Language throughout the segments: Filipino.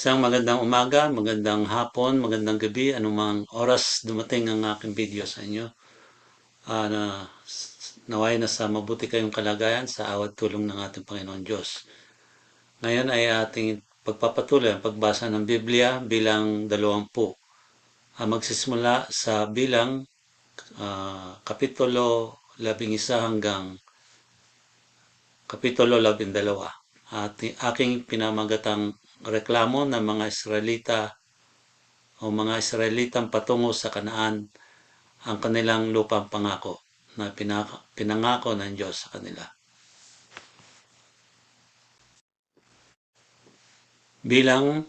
Isang magandang umaga, magandang hapon, magandang gabi, anumang oras dumating ang aking video sa inyo. Ah, na, naway na sa mabuti kayong kalagayan sa awat tulong ng ating Panginoon Diyos. Ngayon ay ating pagpapatuloy ang pagbasa ng Biblia bilang dalawampu. Ah, magsisimula sa bilang ah, kapitulo labing isa hanggang kapitulo labing dalawa. At aking pinamagatang reklamo ng mga Israelita o mga Israelitang patungo sa Kanaan ang kanilang lupang pangako na pinangako ng Diyos sa kanila. Bilang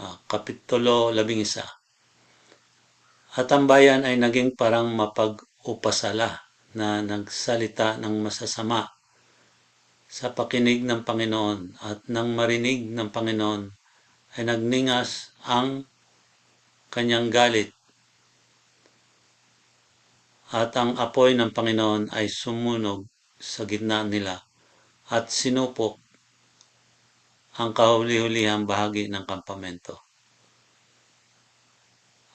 ah, Kapitulo 11 At ang bayan ay naging parang mapag-upasala na nagsalita ng masasama sa pakinig ng Panginoon at nang marinig ng Panginoon ay nagningas ang kanyang galit at ang apoy ng Panginoon ay sumunog sa gitna nila at sinupok ang kahuli-hulihang bahagi ng kampamento.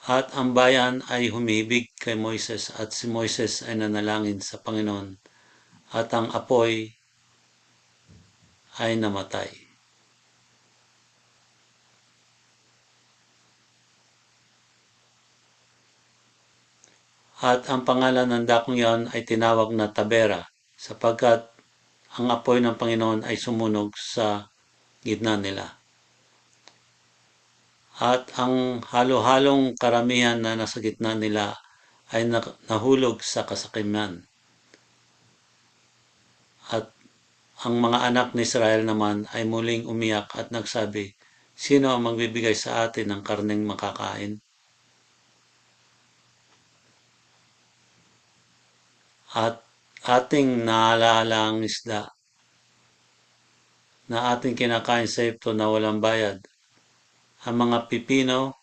At ang bayan ay humibig kay Moises at si Moises ay nanalangin sa Panginoon at ang apoy ay namatay. At ang pangalan ng dakong iyon ay tinawag na Tabera sapagkat ang apoy ng Panginoon ay sumunog sa gitna nila. At ang halo-halong karamihan na nasa gitna nila ay nahulog sa kasakiman. At ang mga anak ni Israel naman ay muling umiyak at nagsabi, Sino ang magbibigay sa atin ng karneng makakain? At ating naalala ang isda na ating kinakain sa ito na walang bayad. Ang mga pipino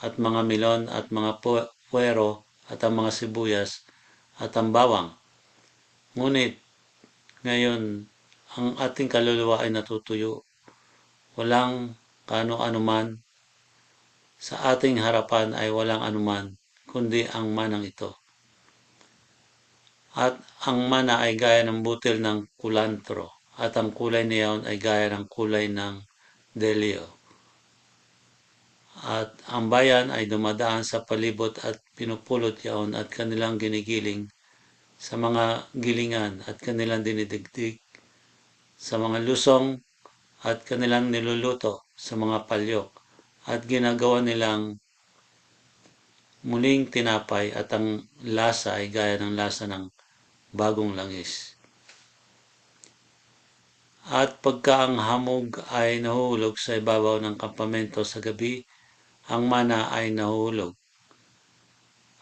at mga milon at mga puwero at ang mga sibuyas at ang bawang. Ngunit ngayon ang ating kaluluwa ay natutuyo. Walang kano-ano man. Sa ating harapan ay walang anuman, kundi ang manang ito. At ang mana ay gaya ng butil ng kulantro, at ang kulay niyaon ay gaya ng kulay ng delio. At ang bayan ay dumadaan sa palibot at pinupulot yaon at kanilang ginigiling sa mga gilingan at kanilang dinidigdig sa mga lusong at kanilang niluluto sa mga palyok at ginagawa nilang muling tinapay at ang lasa ay gaya ng lasa ng bagong langis. At pagka ang hamog ay nahuhulog sa ibabaw ng kampamento sa gabi, ang mana ay nahuhulog.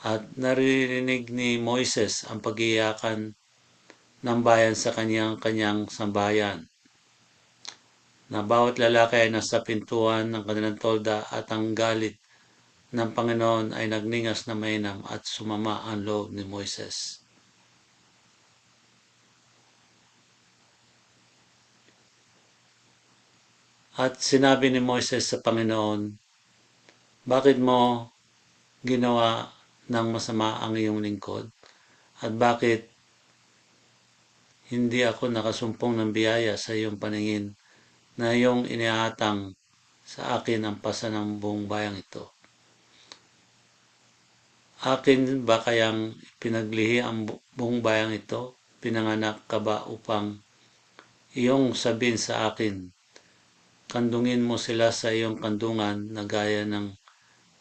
At naririnig ni Moises ang pagiyakan ng bayan sa kanyang kanyang sambayan na bawat lalaki ay nasa pintuan ng kanilang tolda at ang galit ng Panginoon ay nagningas na mainam at sumama ang loob ni Moises. At sinabi ni Moises sa Panginoon, Bakit mo ginawa ng masama ang iyong lingkod? At bakit hindi ako nakasumpong ng biyaya sa iyong paningin na iyong iniatang sa akin ang pasa ng buong bayang ito? Akin ba kayang pinaglihi ang buong bayang ito? Pinanganak ka ba upang iyong sabihin sa akin, kandungin mo sila sa iyong kandungan na gaya ng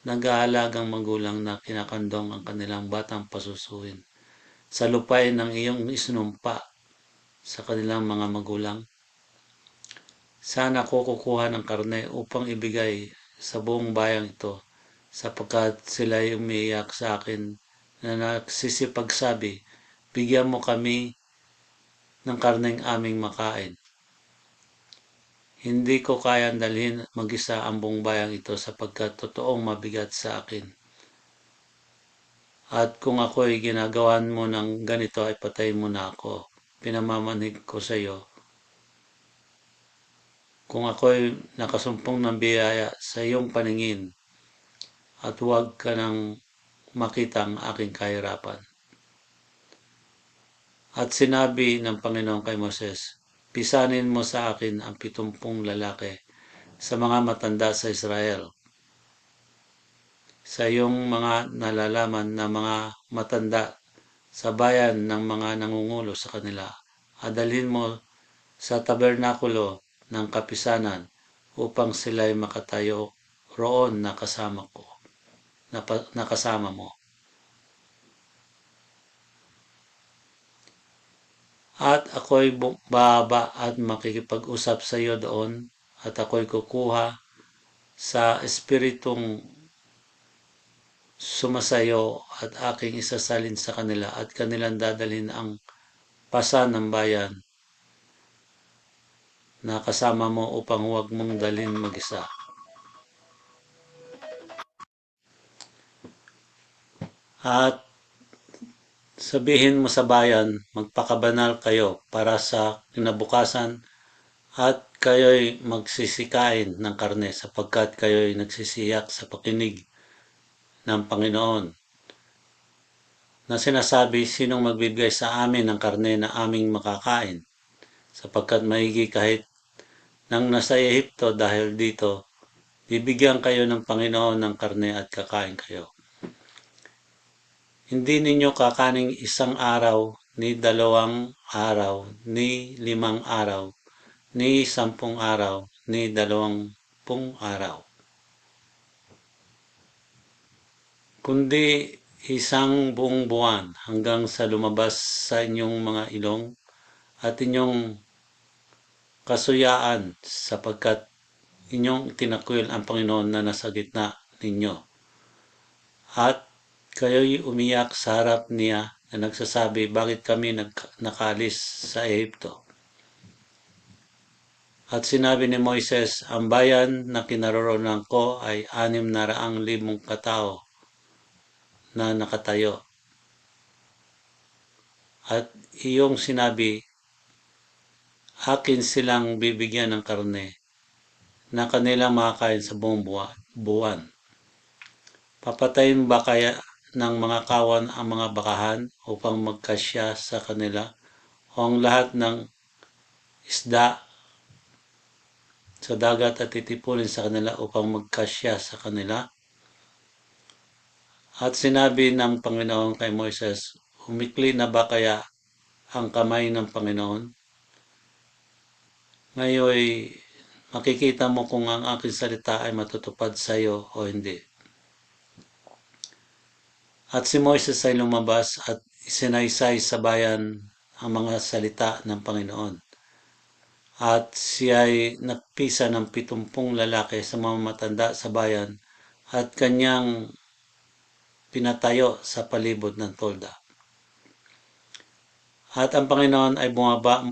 nag-aalagang magulang na kinakandong ang kanilang batang pasusuin sa lupay ng iyong isinumpa sa kanilang mga magulang. Sana ko kukuha ng karne upang ibigay sa buong bayang ito sapagkat sila umiiyak sa akin na nagsisipagsabi, bigyan mo kami ng karneng aming makain. Hindi ko kayang dalhin mag-isa ang buong bayang ito sapagkat totoong mabigat sa akin. At kung ako ay ginagawan mo ng ganito ay patayin mo na ako. Pinamamanig ko sa iyo. kung ako'y nakasumpong ng biyaya sa iyong paningin at huwag ka nang makita ang aking kahirapan. At sinabi ng Panginoon kay Moses, Pisanin mo sa akin ang pitumpung lalaki sa mga matanda sa Israel. Sa iyong mga nalalaman na mga matanda sa bayan ng mga nangungulo sa kanila, adalhin mo sa tabernakulo ng kapisanan upang sila'y makatayo roon na kasama ko, na, kasama mo. At ako'y baba at makikipag-usap sa iyo doon at ako'y kukuha sa espiritong sumasayo at aking isasalin sa kanila at kanilang dadalhin ang pasa ng bayan na kasama mo upang huwag mong dalhin mag-isa. At sabihin mo sa bayan, magpakabanal kayo para sa kinabukasan at kayo'y magsisikain ng karne sapagkat kayo'y nagsisiyak sa pakinig ng Panginoon na sinasabi sinong magbibigay sa amin ng karne na aming makakain sapagkat maigi kahit nang nasa Ehipto dahil dito bibigyan kayo ng Panginoon ng karne at kakain kayo. Hindi ninyo kakaning isang araw, ni dalawang araw, ni limang araw, ni sampung araw, ni dalawang pung araw. Kundi isang buong buwan hanggang sa lumabas sa inyong mga ilong at inyong kasuyaan sapagkat inyong tinakwil ang Panginoon na nasa gitna ninyo. At kayo'y umiyak sa harap niya na nagsasabi, bakit kami nakalis sa Ehipto? At sinabi ni Moises, ang bayan na kinaroroonan ko ay anim na raang limong katao na nakatayo. At iyong sinabi, akin silang bibigyan ng karne na kanilang makakain sa buong buwan. Papatayin ba kaya ng mga kawan ang mga bakahan upang magkasya sa kanila o ang lahat ng isda sa dagat at titipunin sa kanila upang magkasya sa kanila. At sinabi ng Panginoon kay Moises, umikli na ba kaya ang kamay ng Panginoon? Ngayon, makikita mo kung ang aking salita ay matutupad sa iyo o hindi. At si Moises ay lumabas at isinaysay sa bayan ang mga salita ng Panginoon. At siya ay nagpisa ng pitumpung lalaki sa mga matanda sa bayan at kanyang pinatayo sa palibot ng tolda. At ang Panginoon ay bumaba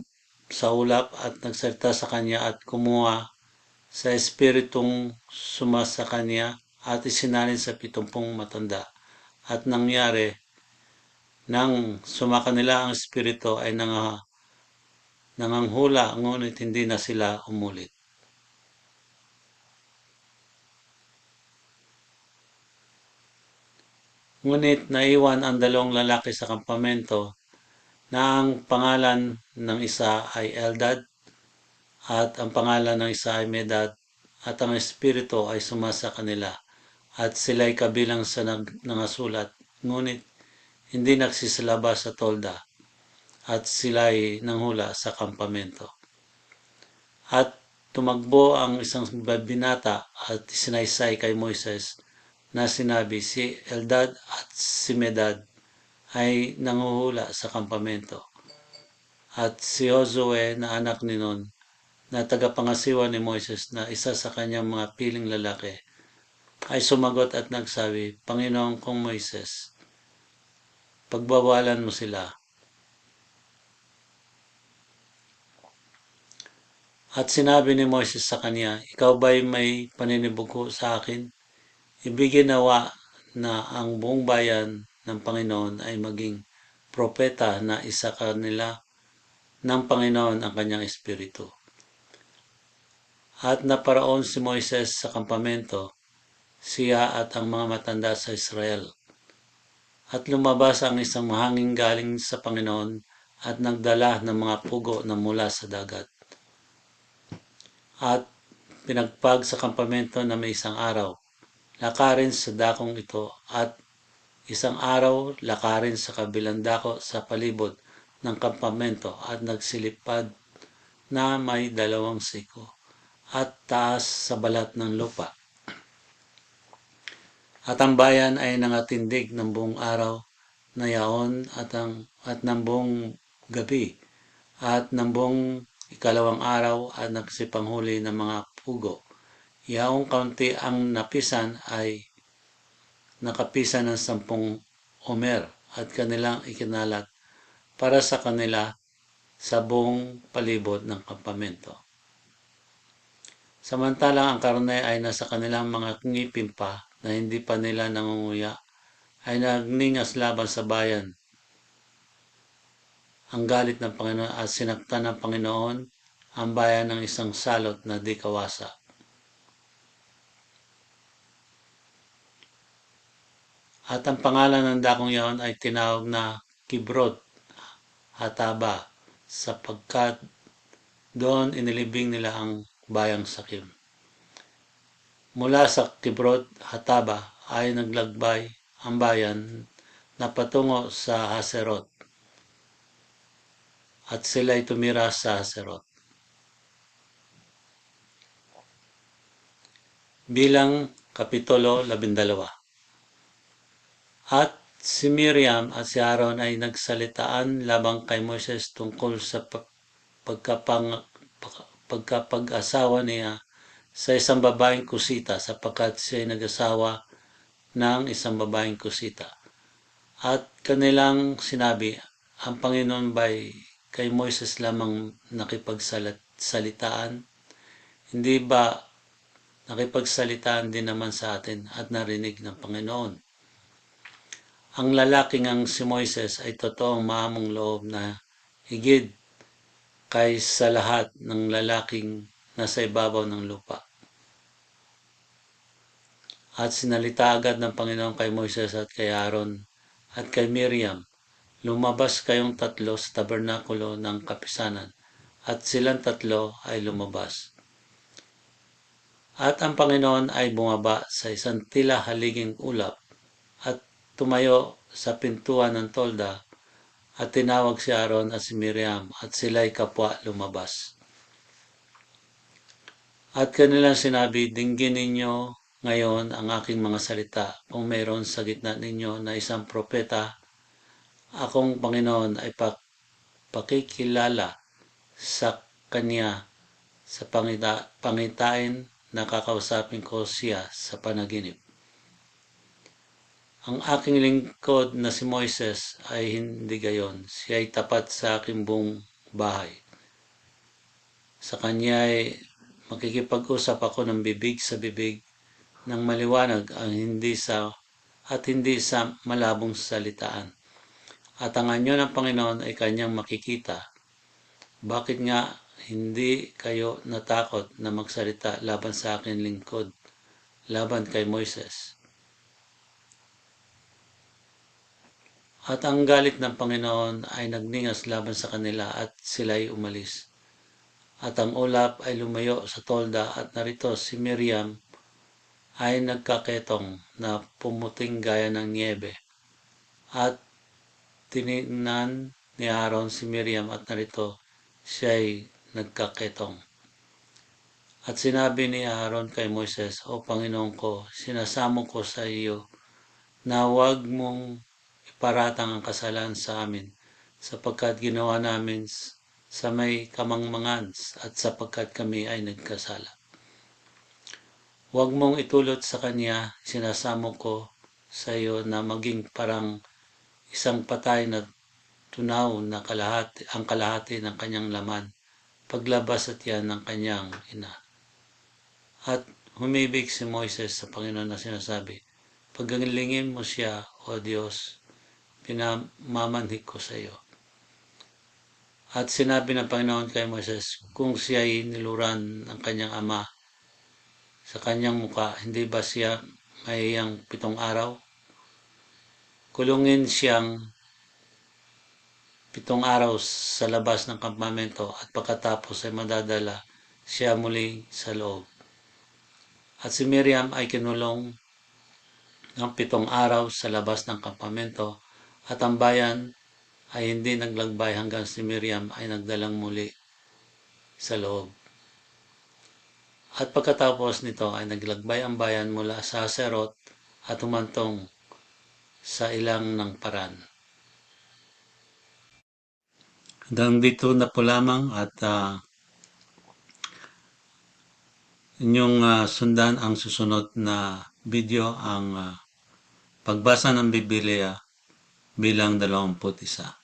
sa ulap at nagsalita sa kanya at kumuha sa espiritong sumasa kanya at isinalin sa pitumpung matanda at nangyari nang sumaka nila ang espiritu ay nang nanganghula ngunit hindi na sila umulit. Ngunit naiwan ang dalawang lalaki sa kampamento na ang pangalan ng isa ay Eldad at ang pangalan ng isa ay Medad at ang espiritu ay sumasa kanila at sila'y kabilang sa nag, nangasulat ngunit hindi nagsisilaba sa tolda at sila'y nanghula sa kampamento. At tumagbo ang isang binata at sinaysay kay Moises na sinabi si Eldad at si Medad ay nanguhula sa kampamento. At si Josue na anak ni Nun na tagapangasiwa ni Moises na isa sa kanyang mga piling lalaki ay sumagot at nagsabi, Panginoong kong Moises, pagbawalan mo sila. At sinabi ni Moises sa kanya, Ikaw ba'y may paninibugo sa akin? Ibigin nawa na ang buong bayan ng Panginoon ay maging propeta na isa kanila ng Panginoon ang kanyang espiritu. At naparaon si Moises sa kampamento, siya at ang mga matanda sa Israel. At lumabas ang isang mahanging galing sa Panginoon at nagdala ng mga pugo na mula sa dagat. At pinagpag sa kampamento na may isang araw. Lakarin sa dakong ito at isang araw lakarin sa kabilang dako sa palibot ng kampamento at nagsilipad na may dalawang siko at taas sa balat ng lupa. At ang bayan ay nangatindig ng buong araw na yaon at, ang, at ng buong gabi at ng buong ikalawang araw at nagsipanghuli ng mga pugo. Yaong kaunti ang napisan ay nakapisan ng sampung omer at kanilang ikinalat para sa kanila sa buong palibot ng kampamento. Samantalang ang karne ay nasa kanilang mga ngipin pa na hindi pa nila nangunguya, ay nagningas laban sa bayan. Ang galit ng Panginoon at sinaktan ng Panginoon ang bayan ng isang salot na di kawasa. At ang pangalan ng dakong yaon ay tinawag na Kibrot Hataba sapagkat doon inilibing nila ang bayang Sakim. Mula sa Kibrot Hataba ay naglagbay ang bayan na patungo sa Haserot at sila tumira sa Haserot. Bilang Kapitulo 12 At si Miriam at si Aaron ay nagsalitaan labang kay Moses tungkol sa pagkapang, pagkapag-asawa niya sa isang babaeng kusita sapagkat siya ay nag-asawa ng isang babaeng kusita. At kanilang sinabi, ang Panginoon ba'y kay Moises lamang nakipagsalitaan? Hindi ba nakipagsalitaan din naman sa atin at narinig ng Panginoon? Ang lalaking ang si Moises ay totoong maamong loob na higid kaysa lahat ng lalaking nasa ibabaw ng lupa. At sinalita agad ng Panginoon kay Moises at kay Aaron at kay Miriam, lumabas kayong tatlo sa tabernakulo ng kapisanan at silang tatlo ay lumabas. At ang Panginoon ay bumaba sa isang tila haliging ulap tumayo sa pintuan ng tolda at tinawag si Aaron at si Miriam at sila'y kapwa lumabas. At kanilang sinabi, dinggin ninyo ngayon ang aking mga salita. Kung mayroon sa gitna ninyo na isang propeta, akong Panginoon ay pak pakikilala sa kanya sa pangita, pangitain na kakausapin ko siya sa panaginip. Ang aking lingkod na si Moises ay hindi gayon. Siya ay tapat sa aking buong bahay. Sa kanya ay makikipag-usap ako ng bibig sa bibig ng maliwanag ang hindi sa at hindi sa malabong salitaan. At ang anyo ng Panginoon ay kanyang makikita. Bakit nga hindi kayo natakot na magsalita laban sa akin lingkod, laban kay Moises? At ang galit ng Panginoon ay nagningas laban sa kanila at sila'y umalis. At ang ulap ay lumayo sa tolda at narito si Miriam ay nagkaketong na pumuting gaya ng niebe. At tinignan ni Aaron si Miriam at narito siya ay nagkaketong. At sinabi ni Aaron kay Moises, O Panginoon ko, sinasamo ko sa iyo na huwag mong paratang ang kasalan sa amin, sapagkat ginawa namin sa may kamangmangan at sapagkat kami ay nagkasala. Huwag mong itulot sa kanya, sinasamo ko sa iyo na maging parang isang patay na tunaw na kalahati, ang kalahati ng kanyang laman, paglabas at yan ng kanyang ina. At humibig si Moises sa Panginoon na sinasabi, Pagalingin mo siya, O Diyos, pinamamanhik ko sa iyo. At sinabi ng Panginoon kay Moses, kung siya'y niluran ng kanyang ama sa kanyang muka, hindi ba siya mahiyang pitong araw? Kulungin siyang pitong araw sa labas ng kampamento at pagkatapos ay madadala siya muli sa loob. At si Miriam ay kinulong ng pitong araw sa labas ng kampamento at ang bayan ay hindi naglagbay hanggang si Miriam ay nagdalang muli sa loob. At pagkatapos nito ay naglagbay ang bayan mula sa Serot at humantong sa ilang ng paran. Hanggang dito na po lamang at ah, inyong ah, sundan ang susunod na video ang ah, pagbasa ng Biblia bilang 21.